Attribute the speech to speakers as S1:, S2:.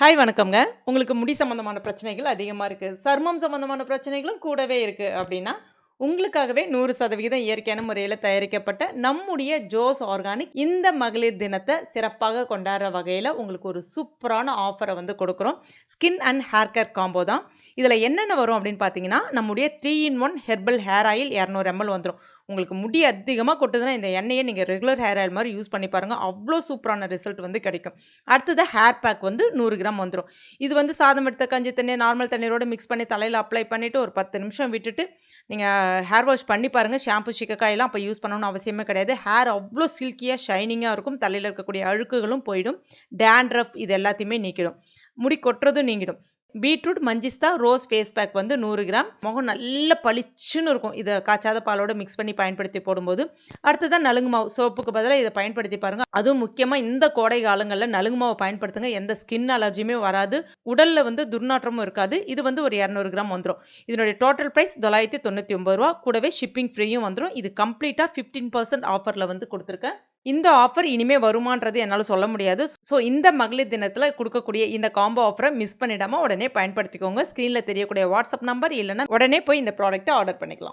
S1: Hi வணக்கம்ங்க. உங்களுக்கு முடி சம்மந்தமான பிரச்சனைகள் அதிகமாக இருக்குது சர்மம் சம்மந்தமான பிரச்சனைகளும் கூடவே இருக்குது அப்படின்னா உங்களுக்காகவே நூறு சதவிகிதம் இயற்கையான முறையில் தயாரிக்கப்பட்ட நம்முடைய ஜோஸ் ஆர்கானிக் இந்த மகளிர் தினத்தை சிறப்பாக கொண்டாடுற வகையில் உங்களுக்கு ஒரு சூப்பரான ஆஃபரை வந்து கொடுக்குறோம். Skin and hair care combo தான். இதில் என்னென்ன வரும் அப்படின்னு பார்த்தீங்கன்னா நம்முடைய three in one herbal hair oil இரநூறு எம்எல் வந்துடும் உங்களுக்கு முடி அதிகமாக கொட்டுதுன்னா இந்த எண்ணெயை நீங்கள் ரெகுலர் ஹேர் ஆயில் மாதிரி யூஸ் பண்ணி பாருங்கள் அவ்வளோ சூப்பரான ரிசல்ட் வந்து கிடைக்கும். அடுத்தது ஹேர் பேக் வந்து நூறு கிராம் வந்துடும் இது வந்து சாதம் எடுத்த கஞ்சி தண்ணியை நார்மல் தண்ணீரோட மிக்ஸ் பண்ணி தலையில் அப்ளை பண்ணிவிட்டு ஒரு பத்து நிமிஷம் விட்டுட்டு நீங்கள் ஹேர் வாஷ் பண்ணி பாருங்கள் ஷாம்பு சிக்கக்காயெல்லாம் அப்போ யூஸ் பண்ணணும்னு அவசியமே கிடையாது. ஹேர் அவ்வளோ சில்கியாக ஷைனிங்காக இருக்கும். தலையில் இருக்கக்கூடிய அழுக்குகளும் போயிடும். டேண்ட்ரஃப் இது எல்லாத்தையுமே நீக்கிடும். முடி கொட்டுறதும் நீங்கிடும். பீட்ரூட் மஞ்சிஸ்தா ரோஸ் ஃபேஸ் பேக் வந்து நூறு கிராம். முகம் நல்ல பளிச்சுன்னு இருக்கும். இதை காய்ச்சாத பாலோட மிக்ஸ் பண்ணி பயன்படுத்தி போடும்போது. அடுத்ததான் நலுங்கு மாவு. சோப்புக்கு பதிலாக இதை பயன்படுத்தி பாருங்க. அதுவும் முக்கியமாக இந்த கோடை காலங்களில் நலுங்கு மாவு பயன்படுத்துங்க. எந்த ஸ்கின் அலர்ஜியுமே வராது. உடலில் வந்து துர்நாற்றமும் இருக்காது. இது வந்து ஒரு இரநூறு கிராம் வந்துடும் இதனுடைய டோட்டல் ப்ரைஸ் தொள்ளாயிரத்தி தொண்ணூற்றி ஒம்பது ரூபா. கூடவே ஷிப்பிங் ஃப்ரீயும் வந்துடும் இது கம்ப்ளீட்டாக ஃபிஃப்டீன் பர்சன்ட் ஆஃபரில் வந்து கொடுத்துருக்கேன். இந்த ஆஃபர் இனிமே வருமானது என்னால் சொல்ல முடியாது. ஸோ இந்த மகளிர் தினத்தில் கொடுக்கக்கூடிய இந்த காம்போ ஆஃபரை மிஸ் பண்ணிடாமல் உடனே பயன்படுத்திக்கோங்க. ஸ்க்ரீனில் தெரியக்கூடிய வாட்ஸ்அப் நம்பர் இல்லைன்னா உடனே போய் இந்த ப்ராடக்ட்டை ஆர்டர் பண்ணிக்கலாம்.